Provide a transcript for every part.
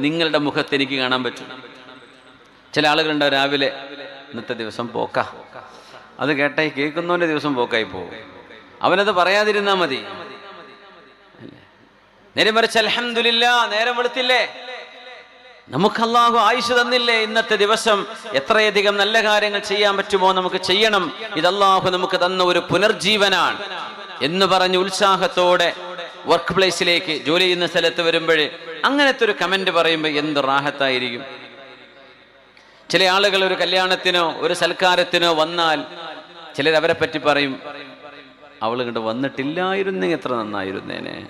നിങ്ങളുടെ മുഖത്ത് എനിക്ക് കാണാൻ പറ്റും. ചില ആളുകളുണ്ട് രാവിലെ? ഇന്നത്തെ ദിവസം പോക്ക. അത് കേട്ടായി കേൾക്കുന്നവന്റെ ദിവസം പോക്കായി പോകും. അവനത് പറയാതിരുന്നാ മതി. നേരെ മറിച്ച് അലഹമില്ല നേരം വെളുത്തില്ലേ? നമുക്ക് അള്ളാഹു ആയുഷ് തന്നില്ലേ? ഇന്നത്തെ ദിവസം എത്രയധികം നല്ല കാര്യങ്ങൾ ചെയ്യാൻ പറ്റുമോ നമുക്ക് ചെയ്യണം. ഇത് നമുക്ക് തന്ന ഒരു പുനർജീവനാണ്. എന്ന് പറഞ്ഞ് ഉത്സാഹത്തോടെ വർക്ക് പ്ലേസിലേക്ക് ജോലി ചെയ്യുന്ന സ്ഥലത്ത് വരുമ്പോൾ അങ്ങനത്തെ ഒരു കമന്റ് പറയുമ്പോൾ എന്ത് റാഹത്തായിരിക്കും? ചില ആളുകൾ ഒരു കല്യാണത്തിനോ ഒരു സൽക്കാരത്തിനോ വന്നാൽ ചിലർ അവരെ പറ്റി പറയും അവൾ ഇങ്ങോട്ട് വന്നിട്ടില്ലായിരുന്നു എത്ര നന്നായിരുന്നേനെ?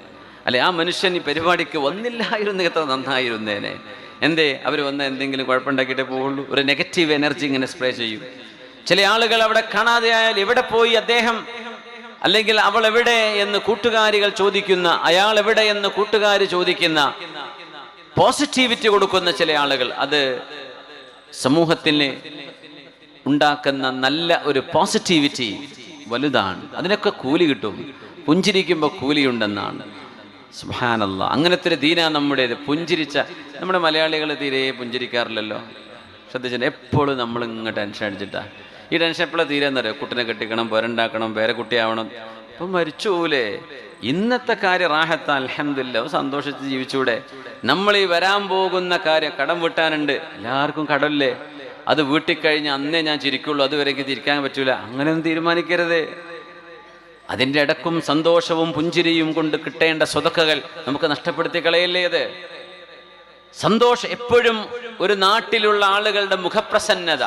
അല്ലെ ആ മനുഷ്യൻ ഈ പരിപാടിക്ക് വന്നില്ലായിരുന്നു എത്ര നന്നായിരുന്നേനെ? എന്തേ അവർ വന്ന എന്തെങ്കിലും കുഴപ്പമുണ്ടാക്കിയിട്ടേ പോവുള്ളൂ? ഒരു നെഗറ്റീവ് എനർജി ഇങ്ങനെ സ്പ്രേ ചെയ്യും. ചില ആളുകൾ അവിടെ കാണാതെ ആയാൽ എവിടെ പോയി അദ്ദേഹം അല്ലെങ്കിൽ അവൾ എവിടെ എന്ന് കൂട്ടുകാരികൾ ചോദിക്കുന്ന അയാൾ എവിടെ എന്ന് കൂട്ടുകാർ ചോദിക്കുന്ന പോസിറ്റിവിറ്റി കൊടുക്കുന്ന ചില ആളുകൾ അത് സമൂഹത്തിന് ഉണ്ടാക്കുന്ന നല്ല ഒരു പോസിറ്റിവിറ്റി വലുതാണ്. അതിനൊക്കെ കൂലി കിട്ടും. പുഞ്ചിരിക്കുമ്പോൾ കൂലിയുണ്ടെന്നാണ്. സുഹാനല്ല അങ്ങനത്തെ ഒരു ദീന നമ്മുടേത്. പുഞ്ചിരിച്ച നമ്മുടെ മലയാളികൾ തീരെ പുഞ്ചിരിക്കാറില്ലല്ലോ. ശ്രദ്ധിച്ചിട്ട് എപ്പോഴും നമ്മൾ ഇങ്ങ് ടെൻഷൻ അടിച്ചിട്ടാ. ഈ ടെൻഷൻ എപ്പോഴും തീരെന്ന് അറിയാം? കുട്ടിനെ കെട്ടിക്കണം പേരുണ്ടാക്കണം പേരെ കുട്ടിയാവണം. മരിച്ചു പോലേ ഇന്നത്തെ കാര്യം റാഹത്ത അലഹമില്ല സന്തോഷിച്ച് ജീവിച്ചൂടെ. നമ്മൾ ഈ വരാൻ പോകുന്ന കാര്യം കടം വിട്ടാനുണ്ട്. എല്ലാവർക്കും കടമില്ലേ? അത് വീട്ടിക്കഴിഞ്ഞ് അന്നേ ഞാൻ ചിരിക്കുള്ളൂ. അതുവരേക്ക് തിരിക്കാൻ പറ്റൂല. അങ്ങനെയൊന്നും തീരുമാനിക്കരുത്. അതിന്റെ ഇടക്കും സന്തോഷവും പുഞ്ചിരിയും കൊണ്ട് കിട്ടേണ്ട സ്വതക്കകൾ നമുക്ക് നഷ്ടപ്പെടുത്തി കളയല്ലേ അത്? സന്തോഷം എപ്പോഴും ഒരു നാട്ടിലുള്ള ആളുകളുടെ മുഖപ്രസന്നത.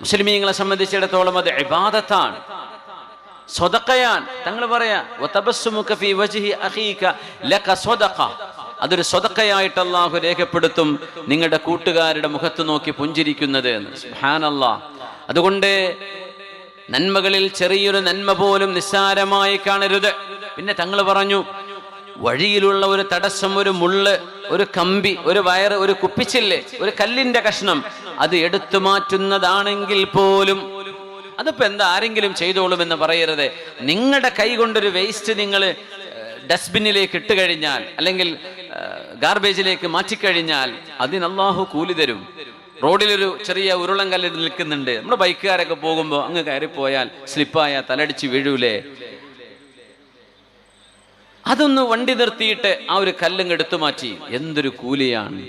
മുസ്ലിമീങ്ങളെ സംബന്ധിച്ചിടത്തോളം അത് ഇബാദത്താണ്. സ്വതക്കയാൻ തങ്ങൾ പറയാ. അതൊരു സ്വതക്കയായിട്ട് അള്ളാഹു രേഖപ്പെടുത്തും നിങ്ങളുടെ കൂട്ടുകാരുടെ മുഖത്ത് നോക്കി പുഞ്ചിരിക്കുന്നത് അതുകൊണ്ട് നന്മകളിൽ ചെറിയൊരു നന്മ പോലും നിസ്സാരമായി കാണരുത്. പിന്നെ തങ്ങൾ പറഞ്ഞു വഴിയിലുള്ള ഒരു തടസ്സം ഒരു മുള്ള് ഒരു കമ്പി ഒരു വയറ് ഒരു കുപ്പിച്ചില്ല് ഒരു കല്ലിന്റെ കഷ്ണം അത് എടുത്തു മാറ്റുന്നതാണെങ്കിൽ പോലും അതിപ്പോ എന്താ ആരെങ്കിലും ചെയ്തോളും എന്ന് പറയരുത്. നിങ്ങളുടെ കൈ കൊണ്ടൊരു വേസ്റ്റ് നിങ്ങൾ ഡസ്റ്റ്ബിന്നിലേക്ക് ഇട്ട് കഴിഞ്ഞാൽ അല്ലെങ്കിൽ ഗാർബേജിലേക്ക് മാറ്റിക്കഴിഞ്ഞാൽ അതിന് അള്ളാഹു കൂലി തരും. റോഡിലൊരു ചെറിയ ഉരുളം കല്ല് നിൽക്കുന്നുണ്ട്. നമ്മുടെ ബൈക്കുകാരൊക്കെ പോകുമ്പോൾ അങ്ങ് കയറിപ്പോയാൽ സ്ലിപ്പായ തലടിച്ച് വീഴൂലേ? അതൊന്ന് വണ്ടി നിർത്തിയിട്ട് ആ ഒരു കല്ലും എടുത്തു മാറ്റി. എന്തൊരു കൂലിയാണ്.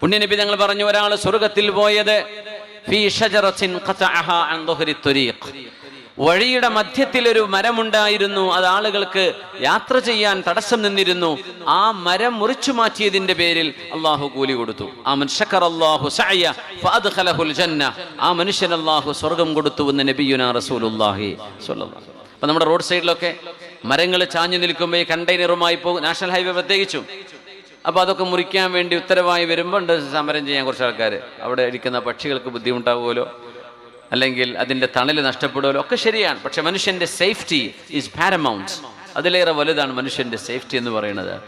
പുണ്യനബി ഞങ്ങൾ പറഞ്ഞു ഒരാൾ സ്വർഗത്തിൽ പോയത്. വഴിയുടെ മധ്യത്തിൽ ഒരു മരമുണ്ടായിരുന്നു അത് ആളുകൾക്ക് യാത്ര ചെയ്യാൻ തടസ്സം നിന്നിരുന്നു. ആ മരം മുറിച്ചു മാറ്റിയതിന്റെ പേരിൽ അള്ളാഹു കൂലി കൊടുത്തു. ആ മനുഷ്യക്കർ അള്ളാഹു ജന്ന. ആ മനുഷ്യൻ അള്ളാഹു സ്വർഗം കൊടുത്തു എന്ന് നബിയുന അലൈഹി അപ്പൊ നമ്മുടെ റോഡ് സൈഡിലൊക്കെ മരങ്ങൾ ചാഞ്ഞു നിൽക്കുമ്പോൾ ഈ കണ്ടെയ്നറുമായി പോകും നാഷണൽ ഹൈവേ പ്രത്യേകിച്ചും. അപ്പോൾ അതൊക്കെ മുറിക്കാൻ വേണ്ടി ഉത്തരവായി വരുമ്പോൾ ഉണ്ട് സമരം ചെയ്യാൻ കുറച്ച് ആൾക്കാർ അവിടെ ഇരിക്കുന്ന പക്ഷികൾക്ക് ബുദ്ധിമുട്ടാവുമല്ലോ. അല്ലെങ്കിൽ അതിന്റെ തണൽ നഷ്ടപ്പെടുമല്ലോ. ഒക്കെ ശരിയാണ്. പക്ഷെ മനുഷ്യന്റെ സേഫ്റ്റി ഈസ് പാരമൗണ്ട് അതിലേറെ വലുതാണ് മനുഷ്യന്റെ സേഫ്റ്റി എന്ന് പറയുന്നത്.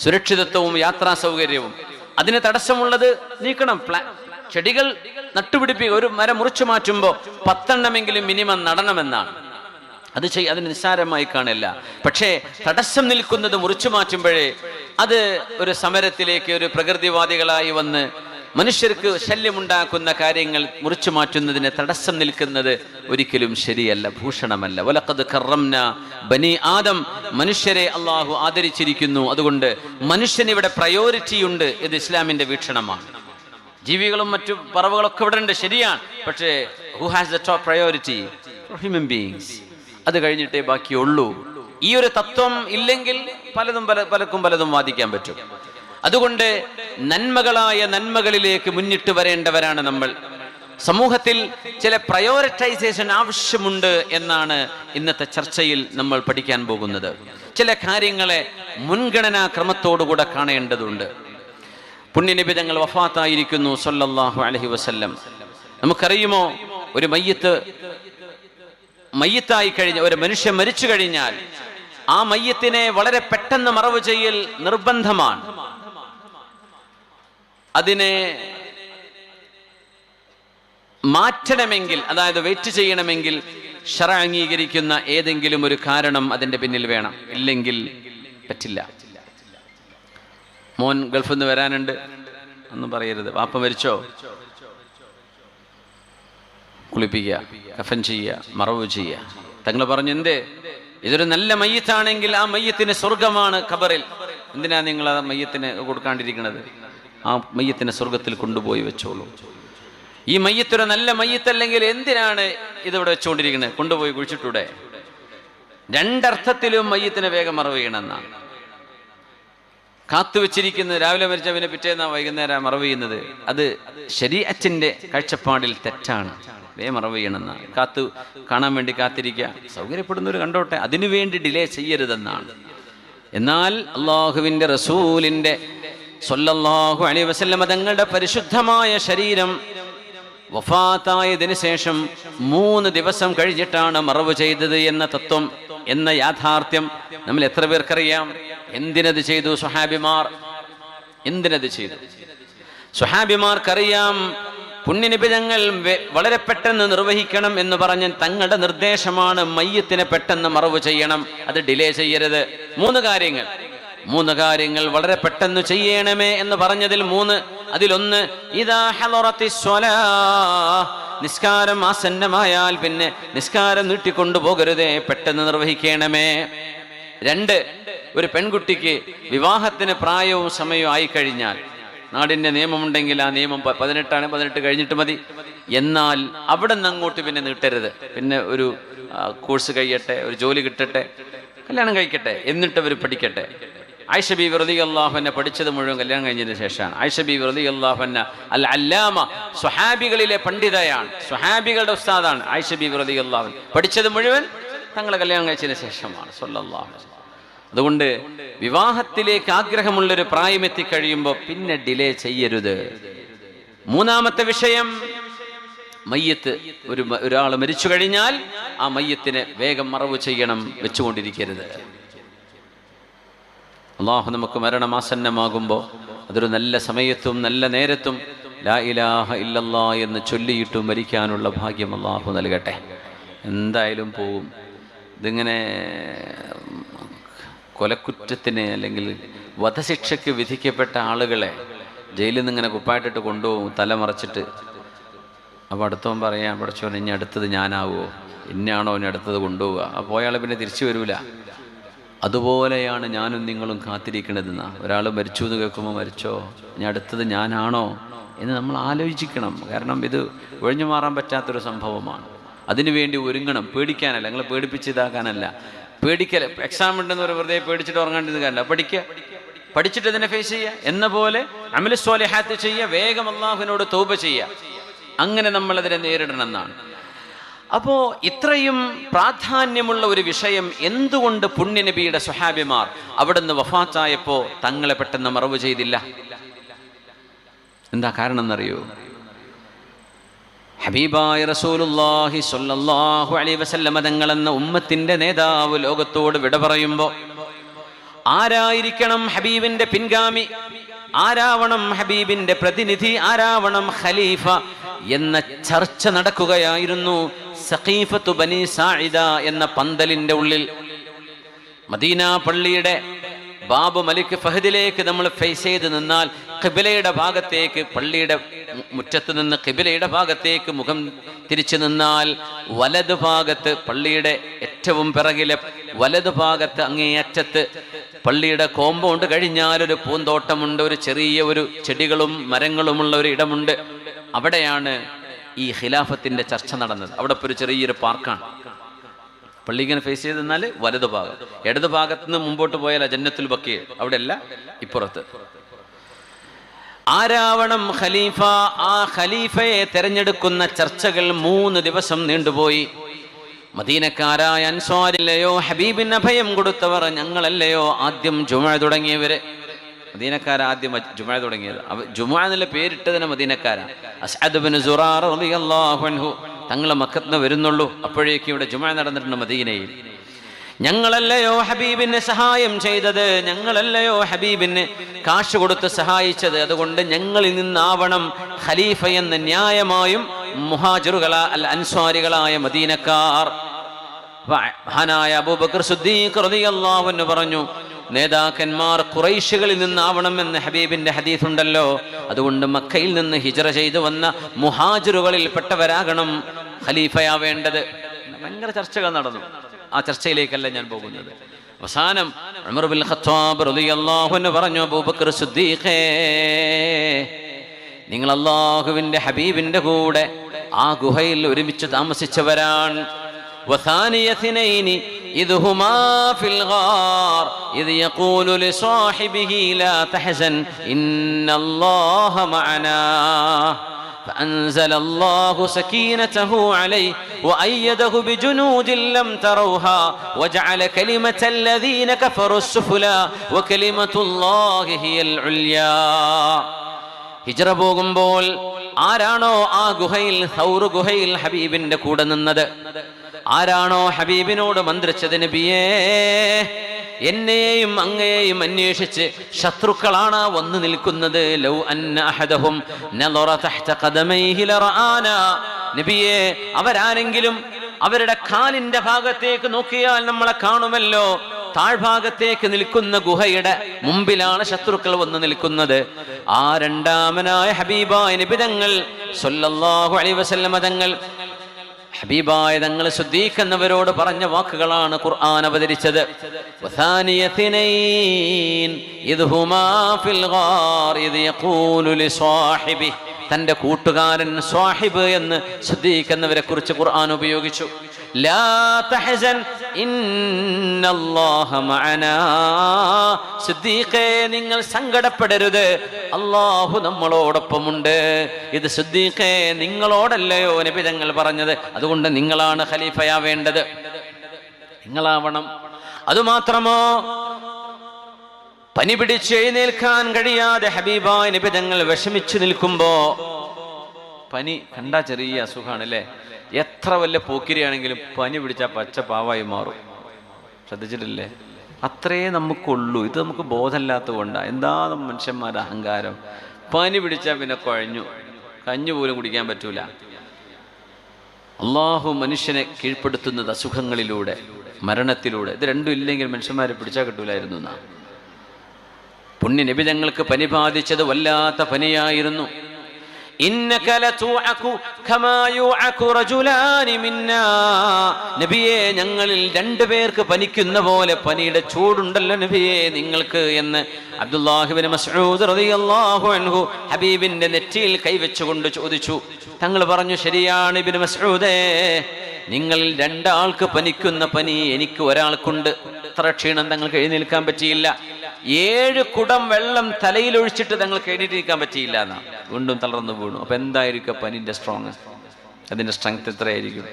സുരക്ഷിതത്വവും യാത്രാ സൗകര്യവും അതിന് തടസ്സമുള്ളത് നീക്കണം. ചെടികൾ നട്ടുപിടിപ്പിക്കുക. ഒരു മരം മുറിച്ചു മാറ്റുമ്പോൾ പത്തെണ്ണമെങ്കിലും മിനിമം നടണമെന്നാണ്. അത് ചെയ്യ അതിന് നിസ്സാരമായി കാണില്ല. പക്ഷേ തടസ്സം നിൽക്കുന്നത് മുറിച്ചു മാറ്റുമ്പോഴേ അത് ഒരു സമരത്തിലേക്ക് ഒരു പ്രകൃതിവാദികളായി വന്ന് മനുഷ്യർക്ക് ശല്യമുണ്ടാക്കുന്ന കാര്യങ്ങൾ മുറിച്ചു മാറ്റുന്നതിന് തടസ്സം നിൽക്കുന്നത് ഒരിക്കലും ശരിയല്ല ഭൂഷണമല്ല. വലക്കത് കറംന ബനി ആദം മനുഷ്യരെ അള്ളാഹു ആദരിച്ചിരിക്കുന്നു. അതുകൊണ്ട് മനുഷ്യന് ഇവിടെ പ്രയോറിറ്റി ഉണ്ട് ഇത് ഇസ്ലാമിന്റെ വീക്ഷണമാണ്. ജീവികളും മറ്റു പറവുകളൊക്കെ ഇവിടെ ഉണ്ട് ശരിയാണ്. പക്ഷേ who has the top priority human beings അത് കഴിഞ്ഞിട്ടേ ബാക്കിയുള്ളൂ. ഈ ഒരു തത്വം ഇല്ലെങ്കിൽ പലതും പല പലക്കും പലതും വാദിക്കാൻ പറ്റും. അതുകൊണ്ട് നന്മകളായ നന്മകളിലേക്ക് മുന്നിട്ട് വരേണ്ടവരാണ് നമ്മൾ. സമൂഹത്തിൽ ചില പ്രയോറിറ്റൈസേഷൻ ആവശ്യമുണ്ട് എന്നാണ് ഇന്നത്തെ ചർച്ചയിൽ നമ്മൾ പഠിക്കാൻ പോകുന്നത്. ചില കാര്യങ്ങളെ മുൻഗണനാ ക്രമത്തോടുകൂടെ കാണേണ്ടതുണ്ട്. പുണ്യനിബിതങ്ങൾ വഫാത്തായിരിക്കുന്നു സൊല്ലാഹു അലഹി വസ്ല്ലം. നമുക്കറിയുമോ ഒരു മയ്യത്ത് മയ്യത്തായി കഴിഞ്ഞ ഒരു മനുഷ്യൻ മരിച്ചു കഴിഞ്ഞാൽ ആ മയ്യത്തിനെ വളരെ പെട്ടെന്ന് മറവ് ചെയ്യൽ നിർബന്ധമാണ്. അതിനെ മാറ്റണമെങ്കിൽ അതായത് വെയിറ്റ് ചെയ്യണമെങ്കിൽ ഷറ അംഗീകരിക്കുന്ന ഏതെങ്കിലും ഒരു കാരണം അതിന്റെ പിന്നിൽ വേണം. ഇല്ലെങ്കിൽ പറ്റില്ല. മോൻ ഗൾഫിൽ നിന്ന് വരാനുണ്ട്. ഒന്നും പറയരുത്. വാപ്പ മരിച്ചോ? കുളിപ്പിക്കുക കഫൻ ചെയ്യുക മറവ് ചെയ്യുക. തങ്ങൾ പറഞ്ഞു എന്തേ? ഇതൊരു നല്ല മയ്യത്താണെങ്കിൽ ആ മയ്യത്തിന് സ്വർഗമാണ് ഖബറിൽ. എന്തിനാ നിങ്ങൾ ആ മയ്യത്തിന് കൊടുക്കാണ്ടിരിക്കുന്നത് ആ മയ്യത്തിനെ സ്വർഗത്തിൽ കൊണ്ടുപോയി വെച്ചോളൂ. ഈ മയ്യത്തൊരു നല്ല മയ്യത്തല്ലെങ്കിൽ എന്തിനാണ് ഇതിവിടെ വെച്ചുകൊണ്ടിരിക്കുന്നത് കൊണ്ടുപോയി കുഴിച്ചിട്ടൂടെ? രണ്ടർത്ഥത്തിലും മയ്യത്തിനെ വേഗം മറവ് ചെയ്യണമെന്നാണ് കാത്തു വെച്ചിരിക്കുന്നത് രാവിലെ മരിച്ചവനെ പിറ്റേന്നാ വൈകുന്നേരം മറവ് ചെയ്യുന്നത്. അത് ശരീഅച്ചിന്റെ കാഴ്ചപ്പാടിൽ തെറ്റാണ്. വേ മറവ് ചെയ്യണമെന്ന് കാത്തു കാണാൻ വേണ്ടി കാത്തിരിക്കുക. സൗകര്യപ്പെടുന്നവർ കണ്ടോട്ടെ. അതിനുവേണ്ടി ഡിലേ ചെയ്യരുതെന്നാണ്. എന്നാൽ അള്ളാഹുവിന്റെ റസൂലിന്റെ സൊല്ലാഹു അലി വസല്ലമ തങ്ങളുടെ പരിശുദ്ധമായ ശരീരം വഫാത്തായതിനു ശേഷം മൂന്ന് ദിവസം കഴിഞ്ഞിട്ടാണ് മറവ് ചെയ്തത് എന്ന തത്വം എന്ന യാഥാർത്ഥ്യം നമ്മൾ എത്ര പേർക്കറിയാം? എന്തിനത് ചെയ്തു സുഹാബിമാർ എന്തിനത് ചെയ്തു? സുഹാബിമാർക്കറിയാം പുണ്യനിബിതങ്ങൾ വളരെ പെട്ടെന്ന് നിർവഹിക്കണം എന്ന് പറഞ്ഞ് തങ്ങളുടെ നിർദ്ദേശമാണ് മയ്യത്തിനെ പെട്ടെന്ന് മറവ് ചെയ്യണം. അത് ഡിലേ ചെയ്യരുത്. മൂന്ന് കാര്യങ്ങൾ. മൂന്ന് കാര്യങ്ങൾ വളരെ പെട്ടെന്ന് ചെയ്യണമേ എന്ന് പറഞ്ഞതിൽ മൂന്ന്. അതിലൊന്ന് നിസ്കാരം ആസന്നമായാൽ പിന്നെ നിസ്കാരം നീട്ടിക്കൊണ്ടു പോകരുതേ പെട്ടെന്ന് നിർവഹിക്കണമേ. രണ്ട് ഒരു പെൺകുട്ടിക്ക് വിവാഹത്തിന് പ്രായവും സമയവും ആയി കഴിഞ്ഞാൽ നാടിന്റെ നിയമമുണ്ടെങ്കിൽ ആ നിയമം പതിനെട്ടാണ് പതിനെട്ട് കഴിഞ്ഞിട്ട് മതി. എന്നാൽ അവിടെ നിന്ന് അങ്ങോട്ട് പിന്നെ നീട്ടരുത്. പിന്നെ ഒരു കോഴ്സ് കഴിയട്ടെ ഒരു ജോലി കിട്ടട്ടെ കല്യാണം കഴിക്കട്ടെ എന്നിട്ട് അവർ പഠിക്കട്ടെ. ആയിഷ ബി വെറുതെ അള്ളാഹുന്നെ പഠിച്ചത് മുഴുവൻ കല്യാണം കഴിഞ്ഞതിന് ശേഷമാണ്. ആയിഷ ബി വെറുതെ അള്ളാഹുന്ന അൽ അല്ലാമ സ്വഹാബികളിലെ പണ്ഡിതയാണ്. സ്വഹാബികളുടെ ഉസ്താദാണ് ആയിഷ ബി വെറുതെ അള്ളാഹുൻ പഠിച്ചത് മുഴുവൻ തങ്ങളെ കല്യാണം കഴിച്ചതിന് ശേഷമാണ്. വസല്ലം. അതുകൊണ്ട് വിവാഹത്തിലേക്ക് ആഗ്രഹമുള്ളൊരു പ്രായം എത്തിക്കഴിയുമ്പോൾ പിന്നെ ഡിലേ ചെയ്യരുത്. മൂന്നാമത്തെ വിഷയം മയ്യത്ത്. ഒരു ഒരാൾ മരിച്ചു കഴിഞ്ഞാൽ ആ മയ്യത്തിനെ വേഗം മറവ് ചെയ്യണം വെച്ചുകൊണ്ടിരിക്കരുത്. അള്ളാഹു നമുക്ക് മരണമാസന്നമാകുമ്പോൾ അതൊരു നല്ല സമയത്തും നല്ല നേരത്തും ലാ ഇലാഹ ഇല്ലല്ലാ എന്ന് ചൊല്ലിയിട്ട് മരിക്കാനുള്ള ഭാഗ്യം അള്ളാഹു നൽകട്ടെ. എന്തായാലും പോവും. ഇതിങ്ങനെ കൊലക്കുറ്റത്തിന് അല്ലെങ്കിൽ വധശിക്ഷയ്ക്ക് വിധിക്കപ്പെട്ട ആളുകളെ ജയിലിൽ നിന്ന് ഇങ്ങനെ കുപ്പായിട്ടിട്ട് കൊണ്ടുപോകും തല മറച്ചിട്ട്. അപ്പോൾ അടുത്തവൻ പറയാം പഠിച്ചോൻ ഇനി അടുത്തത് ഞാനാവുമോ ഇന്നാണോ ഇനി അടുത്തത് കൊണ്ടുപോവുക? ആ പോയാൾ പിന്നെ തിരിച്ചു വരൂല. അതുപോലെയാണ് ഞാനും നിങ്ങളും കാത്തിരിക്കണതെന്ന. ഒരാൾ മരിച്ചു എന്ന് കേൾക്കുമ്പോൾ മരിച്ചോ? ഇനി അടുത്തത് ഞാനാണോ? എന്ന് നമ്മൾ ആലോചിക്കണം. കാരണം ഇത് ഒഴിഞ്ഞു മാറാൻ പറ്റാത്തൊരു സംഭവമാണ്. അതിനുവേണ്ടി ഒരുങ്ങണം. പേടിക്കാനല്ല. നിങ്ങളെ പേടിപ്പിച്ച് ഇതാക്കാനല്ല. പേടിക്കൽ. എക്സാം ഉണ്ടെന്ന് ഒരു വെറുതെ പേടിച്ചിട്ട് ഉറങ്ങേണ്ടത് കാരണം പഠിക്കുക പഠിച്ചിട്ട് ഇതിനെ ഫേസ് ചെയ്യുക? എന്ന പോലെ അമലസ്വാലിഹാത്ത് ചെയ്യുക. വേഗം അള്ളാഹുവിനോട് തൗബ ചെയ്യുക. അങ്ങനെ നമ്മൾ അതിനെ നേരിടണം എന്നാണ് അപ്പോ ഇത്രയും പ്രാധാന്യമുള്ള ഒരു വിഷയം എന്തുകൊണ്ട് പുണ്യനബിയുടെ സുഹാബിമാർ അവിടുന്ന് വഫാത്തായപ്പോ തങ്ങളെ പെട്ടെന്ന് മറവ് ചെയ്തില്ല? എന്താ കാരണം എന്നറിയോ ഹബീബായ സ്വല്ലല്ലാഹു അലൈഹി വസല്ലമ തങ്ങളെന്ന ഉമ്മത്തിന്റെ നേതാവ് ലോകത്തോട് വിട പറയുമ്പോൾ ആരായിരിക്കണം ഹബീബിന്റെ പിൻഗാമി? ആരാവണം ഹബീബിന്റെ പ്രതിനിധി? ആരാവണം ഖലീഫ? എന്ന ചർച്ച നടക്കുകയായിരുന്നു സഖീഫത്തു ബനി സായിദ എന്ന പന്തലിന്റെ ഉള്ളിൽ. മദീന പള്ളിയുടെ ബാബു മലിക് ഫഹദിലേക്ക് നമ്മൾ ഫേസ് ചെയ്ത് നിന്നാൽ ഖിബിലയുടെ ഭാഗത്തേക്ക് പള്ളിയുടെ മുറ്റത്ത് നിന്ന് കിബിലയുടെ ഭാഗത്തേക്ക് മുഖം തിരിച്ചു നിന്നാൽ വലത് ഭാഗത്ത് പള്ളിയുടെ ഏറ്റവും പിറകിലെ വലത് ഭാഗത്ത് അങ്ങേയറ്റത്ത് പള്ളിയുടെ കോമ്പൗണ്ട് കഴിഞ്ഞാൽ ഒരു പൂന്തോട്ടമുണ്ട് ഒരു ചെറിയ ഒരു ചെടികളും മരങ്ങളുമുള്ള ഒരു ഇടമുണ്ട്. അവിടെയാണ് ഈ ഖിലാഫത്തിന്റെ ചർച്ച നടന്നത്. അവിടെ ഒരു ചെറിയൊരു പാർക്കാണ്. പള്ളി ഇങ്ങനെ ഫേസ് ചെയ്ത് നിന്നാൽ വലതു ഭാഗം. ഭാഗത്ത് നിന്ന് മുമ്പോട്ട് പോയാൽ ജന്നത്തുൽ ബക്കിയെ അവിടെ അല്ല ഇപ്പുറത്ത്. ആരാവണം ഖലീഫ? ആ ഖലീഫയെ തെരഞ്ഞെടുക്കുന്ന ചർച്ചകൾ മൂന്ന് ദിവസം നീണ്ടുപോയി. മദീനക്കാരായ അൻസ്വാരില്ലയോ ഹബീബിന് അഭയം കൊടുത്തവർ ഞങ്ങളല്ലയോ ആദ്യം ജുമ തുടങ്ങിയവര്? മദീനക്കാർ ആദ്യം ജുമ തുടങ്ങിയത്. ജുമ എന്നുള്ള പേരിട്ടതിന് മദീനക്കാരാ. തങ്ങളെ മക്കത്ത് വരുന്നുള്ളൂ. അപ്പോഴേക്കും ഇവിടെ ജുമ നടന്നിട്ടുണ്ട് മദീനയിൽ. ഞങ്ങളല്ലയോ ഹബീബിന് സഹായം ചെയ്തത്? ഞങ്ങളല്ലയോ ഹബീബിന് കാശ് കൊടുത്ത് സഹായിച്ചത്? അതുകൊണ്ട് ഞങ്ങളിൽ നിന്നാവണം ഖലീഫ എന്ന ന്യായമായും മുഹാജിറുകളാ അൽ അൻസ്വാരികളായ മദീനക്കാർ. മഹാനായ അബൂബക്കർ സുദ്ദീഖ് റളിയല്ലാഹു അൻഹു പറഞ്ഞു നേതാക്കന്മാർ കുറൈശുകളിൽ നിന്നാവണം എന്ന് ഹബീബിന്റെ ഹദീസ് ഉണ്ടല്ലോ അതുകൊണ്ട് മക്കയിൽ നിന്ന് ഹിജറ ചെയ്തു വന്ന മുഹാജിറുകളിൽ പെട്ടവരാകണം ഖലീഫയാവേണ്ടത്. ഭയങ്കര ചർച്ചകൾ നടന്നു. ആ ചർച്ചയിലേക്കല്ല ഞാൻ പോകുന്നത്. അവസാനം ഖത്താബ് പറഞ്ഞു അബൂബക്കർ സിദ്ദീഖേ നിങ്ങൾ അള്ളാഹുവിന്റെ ഹബീബിന്റെ കൂടെ ആ ഗുഹയിൽ ഒരുമിച്ച് താമസിച്ചവരാണ്. ഫിൽ ഗാർ ഇത് യഖൂലു ലിസാഹിബിഹി ലാ തഹസൻ ഇന്നല്ലാഹ تحزن إن الله معنا فأنزل الله سكينته عليه وأيده بجنود لم تروها وجعل كلمة الذين كفروا السفلى وكلمة الله هي العليا ഹിജറ പോകുമ്പോൾ ആരാണോ ആ ഗുഹയിൽ സൗറ് ഗുഹയിൽ ഹബീബിന്റെ കൂടെ നിന്നത് ആരാണോ ഹബീബിനോട് മന്ത്രിച്ചത് നബിയേ എന്നെയും അങ്ങയെയും അന്വേഷിച്ച് ശത്രുക്കളാണ് വന്നു നിൽക്കുന്നത്. ലൗ അന്ന അഹദഹും നളറ തഹ്ത ഖദമൈഹി ലറആന. നബിയേ അവരാരെങ്കിലും അവരുടെ കാലിന്റെ ഭാഗത്തേക്ക് നോക്കിയാൽ നമ്മളെ കാണുമല്ലോ. താഴ്ഭാഗത്തേക്ക് നിൽക്കുന്ന ഗുഹയുടെ മുമ്പിലാണ് ശത്രുക്കൾ വന്ന് നിൽക്കുന്നത്. ആ രണ്ടാമനായ ഹബീബായ നിബിതങ്ങൾ സൊല്ലാഹു അലൈവസല്ല മതങ്ങൾ തങ്ങൾ ഹബീബായ തങ്ങൾ ശുദ്ധീക്കുന്നവരോട് പറഞ്ഞ വാക്കുകളാണ് ഖുർആൻ അവതരിച്ചത്. തന്റെ കൂട്ടുകാരൻ സ്വാഹിബ് എന്ന് ശുദ്ധീക്കുന്നവരെ കുറിച്ച് ഖുർആൻ ഉപയോഗിച്ചു. നിങ്ങൾ സങ്കടപ്പെടരുത്. അള്ളാഹു നമ്മളോടൊപ്പമുണ്ട്. ഇത് സിദ്ദീഖേ നിങ്ങളോടല്ലയോ നബി തങ്ങൾ പറഞ്ഞത്? അതുകൊണ്ട് നിങ്ങളാണ് ഖലീഫയാവേണ്ടത്. നിങ്ങളാവണം. അതുമാത്രമോ? പനി പിടിച്ച് എഴുന്നേൽക്കാൻ കഴിയാതെ ഹബീബായ നബി തങ്ങൾ വിഷമിച്ചു നിൽക്കുമ്പോ പനി കണ്ടാ ചെറിയ അസുഖമാണ് അല്ലേ എത്ര വല്ല പോക്കിരിയാണെങ്കിലും പനി പിടിച്ചാൽ പച്ച പാവായി മാറും. ശ്രദ്ധിച്ചിട്ടില്ലേ? അത്രേ നമുക്കുള്ളൂ. ഇത് നമുക്ക് ബോധമില്ലാത്തതുകൊണ്ടാണ് എന്താ മനുഷ്യന്മാരുടെ അഹങ്കാരം? പനി പിടിച്ചാൽ പിന്നെ കുഴഞ്ഞു. കഞ്ഞു പോലും കുടിക്കാൻ പറ്റൂല. അള്ളാഹു മനുഷ്യനെ കീഴ്പ്പെടുത്തുന്നത് അസുഖങ്ങളിലൂടെ മരണത്തിലൂടെ. ഇത് രണ്ടും ഇല്ലെങ്കിൽ മനുഷ്യന്മാരെ പിടിച്ചാൽ കിട്ടൂലായിരുന്നു എന്നാ. പുണ്യ നബി ഞങ്ങൾക്ക് പനി ബാധിച്ചത് വല്ലാത്ത പനിയായിരുന്നു. നബിയെ ഞങ്ങളിൽ രണ്ടു പേർക്ക് പനിക്കുന്ന പോലെ പനിയുടെ ചൂടുണ്ടല്ലോ നബിയെ നിങ്ങൾക്ക് എന്ന് അബ്ദുല്ലാഹിബിൻ മസ്ഊദ് റളിയല്ലാഹു അൻഹു ഹബീബിന്റെ നെറ്റിയിൽ കൈവച്ചുകൊണ്ട് ചോദിച്ചു. തങ്ങൾ പറഞ്ഞു ശരിയാണ് ഇബിൻ മസ്ഊദേ നിങ്ങളിൽ രണ്ടാൾക്ക് പനിക്കുന്ന പനി എനിക്ക് ഒരാൾക്കുണ്ട്. അത്ര ക്ഷീണം തങ്ങൾക്ക് എഴുന്നേൽക്കാൻ പറ്റിയില്ല. ഏഴ് കുടം വെള്ളം തലയിൽ ഒഴിച്ചിട്ട് തങ്ങൾക്ക് എണീറ്റിരിക്കാൻ പറ്റിയില്ല എന്നാ. വീണ്ടും തളർന്നു വീണു. അപ്പൊ എന്തായിരിക്കും പനിന്റെ സ്ട്രോങ് അതിന്റെ സ്ട്രെങ്ത് എത്രയായിരിക്കും?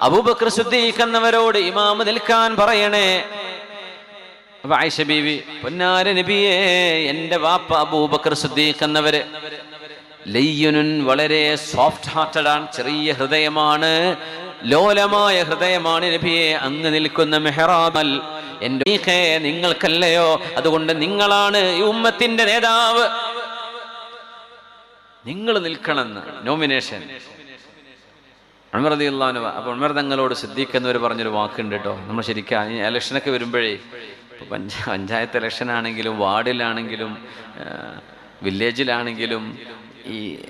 അബൂബക്കർ സിദ്ദീഖ് എന്നവരോട് ഇമാമ് നിൽക്കാൻ പറയണേ. അപ്പൊ ആയിഷ ബീവി പൊന്നാര നബിയേ എന്റെ വാപ്പ അബൂബക്കർ എന്നവര് ലയ്യനുൻ വളരെ സോഫ്റ്റ് ഹാർട്ടഡ് ആണ് ചെറിയ ഹൃദയമാണ്. ലോലമായ ഹൃദയമാണ് നബിയെ. അങ്ങ് നിൽക്കുന്ന മെഹറാമൽ എന്റെ മീഖേ, നിങ്ങൾക്കല്ലയോ? അതുകൊണ്ട് നിങ്ങളാണ് ഈ ഉമ്മത്തിന്റെ നേതാവ്. നിങ്ങൾ നിൽക്കണമെന്ന് നോമിനേഷൻ. റളിയല്ലാഹു അപ്പൊ ഉമർ തങ്ങളോട് സിദ്ദീഖ് പറഞ്ഞൊരു വാക്കുണ്ട് കേട്ടോ. നമ്മൾ ശരിക്കും ഇലക്ഷനൊക്കെ വരുമ്പോഴേ പഞ്ചായത്ത് ഇലക്ഷൻ ആണെങ്കിലും വാർഡിലാണെങ്കിലും വില്ലേജിലാണെങ്കിലും ഈ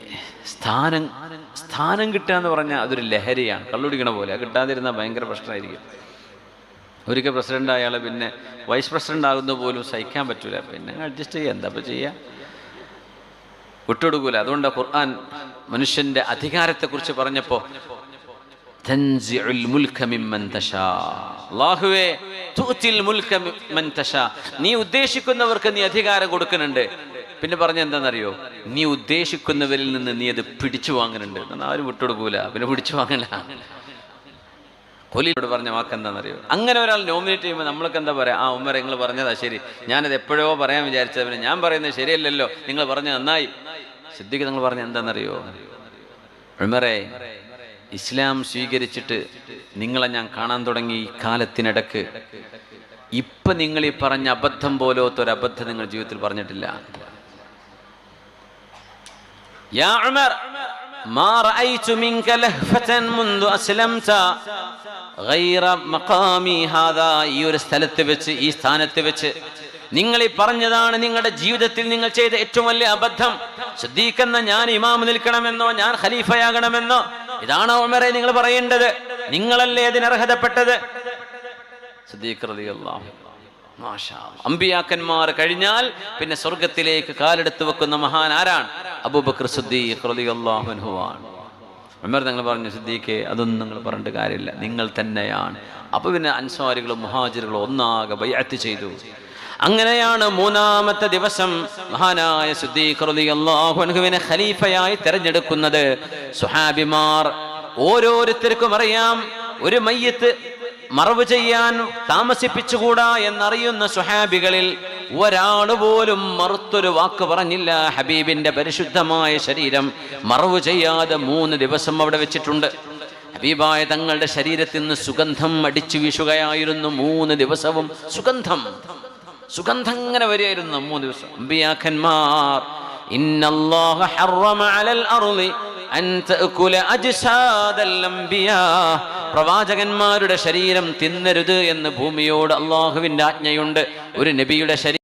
സ്ഥാനം സ്ഥാനം കിട്ടുക എന്ന് പറഞ്ഞാൽ അതൊരു ലഹരിയാണ്. കള്ളുടിക്കണ പോലെ. കിട്ടാതിരുന്നാൽ ഭയങ്കര പ്രശ്നമായിരിക്കും. ഒരിക്കൽ പ്രസിഡന്റ് അയാളെ പിന്നെ വൈസ് പ്രസിഡന്റ് ആകുന്ന പോലും സഹിക്കാൻ പറ്റൂല. പിന്നെ അഡ്ജസ്റ്റ് ചെയ്യുക. എന്താ ഇപ്പൊ ചെയ്യുക? വിട്ടുകൊടുക്കൂല. അതുകൊണ്ട് ഖുർആൻ മനുഷ്യന്റെ അധികാരത്തെക്കുറിച്ച് പറഞ്ഞപ്പോൾ. നീ ഉദ്ദേശിക്കുന്നവർക്ക് നീ അധികാരം കൊടുക്കുന്നുണ്ട്. പിന്നെ പറഞ്ഞ എന്താണെന്നറിയോ? നീ ഉദ്ദേശിക്കുന്നവരിൽ നിന്ന് നീ അത് പിടിച്ചു വാങ്ങുന്നുണ്ട്. എന്നാൽ ആരും വിട്ടുകൊടുക്കൂല. പിന്നെ പിടിച്ചു വാങ്ങല. കൊലിയോട് പറഞ്ഞ വാക്ക് എന്താണെന്നറിയോ? അങ്ങനെ ഒരാൾ നോമിനേറ്റ് ചെയ്യുമ്പോൾ നമ്മൾക്ക് എന്താ പറയാ? ആ ഉമ്മർ നിങ്ങൾ പറഞ്ഞതാ ശരി. ഞാനത് എപ്പോഴോ പറയാൻ വിചാരിച്ചത്. പിന്നെ ഞാൻ പറയുന്നത് ശരിയല്ലല്ലോ. നിങ്ങൾ പറഞ്ഞ നന്നായി. സിദ്ദിഖ് നിങ്ങൾ പറഞ്ഞ എന്താണെന്നറിയോ? ഉമറെ ഇസ്ലാം സ്വീകരിച്ചിട്ട് നിങ്ങളെ ഞാൻ കാണാൻ തുടങ്ങി ഈ കാലത്തിനിടക്ക്. ഇപ്പൊ നിങ്ങൾ ഈ പറഞ്ഞ അബദ്ധം പോലത്തെ ഒരു അബദ്ധം നിങ്ങൾ ജീവിതത്തിൽ പറഞ്ഞിട്ടില്ല. യാ عمر ما رأيت منك لهفة منذ أسلمت غير مقامي هذا ഈ ഒരു സ്ഥലത്ത് വെച്ച് ഈ സ്ഥാനത്ത് വെച്ച്. നിങ്ങൾ ഈ പറഞ്ഞതാണ് നിങ്ങളുടെ ജീവിതത്തിൽ നിങ്ങൾ ചെയ്ത ഏറ്റവും വലിയ അബദ്ധം. ശ്രദ്ധിക്കുന്ന ഞാൻ ഇമാം നിൽക്കണമെന്നോ ഞാൻ ഖലീഫയാകണമെന്നോ ഇതാണ് ഉമരെ നിങ്ങൾ പറയേണ്ടത്? നിങ്ങളല്ലേ അതിന് അർഹതപ്പെട്ടത് അല്ലാ. അമ്പിയാക്കന്മാർ കഴിഞ്ഞാൽ പിന്നെ സ്വർഗത്തിലേക്ക് കാലെടുത്ത് വെക്കുന്ന മഹാൻ ആരാണ്? അബൂബക്കർ സിദ്ദീഖ് നിങ്ങൾ പറഞ്ഞു സിദ്ദീഖെ അതൊന്നും നിങ്ങൾ പറഞ്ഞിട്ട് കാര്യമില്ല. നിങ്ങൾ തന്നെയാണ്. അപ്പൊ പിന്നെ അൻസ്വാരികളും മുഹാജിറുകളും ഒന്നാകെ ബയ്യത്ത് ചെയ്തു. അങ്ങനെയാണ് മൂന്നാമത്തെ ദിവസം മഹാനായ സിദ്ദീഖ് റളിയല്ലാഹു അൻഹുവിനെ ഖലീഫയായി തെരഞ്ഞെടുക്കുന്നത്. സുഹാബിമാർ ഓരോരുത്തർക്കും അറിയാം ഒരു മയ്യത്ത് മറവ് ചെയ്യാൻ താമസിപ്പിച്ചുകൂടാ എന്നറിയുന്ന സുഹാബികളിൽ ഒരാൾ പോലും മറുത്തൊരു വാക്ക് പറഞ്ഞില്ല. ഹബീബിന്റെ പരിശുദ്ധമായ ശരീരം മറവ് ചെയ്യാതെ മൂന്ന് ദിവസം അവിടെ വെച്ചിട്ടുണ്ട്. ഹബീബായ തങ്ങളുടെ ശരീരത്തിൽ നിന്ന് സുഗന്ധം അടിച്ചു വീശുകയായിരുന്നു. മൂന്ന് ദിവസവും സുഗന്ധം. സുഗന്ധം അങ്ങനെ വരികയായിരുന്നു മൂന്ന് ദിവസം. അമ്പിയാഖന്മാർ ഹറമ അലൽ പ്രവാചകന്മാരുടെ ശരീരം തിന്നരുത് എന്ന് ഭൂമിയോട് അള്ളാഹുവിന്റെ ആജ്ഞയുണ്ട്. ഒരു നബിയുടെ ശരീരം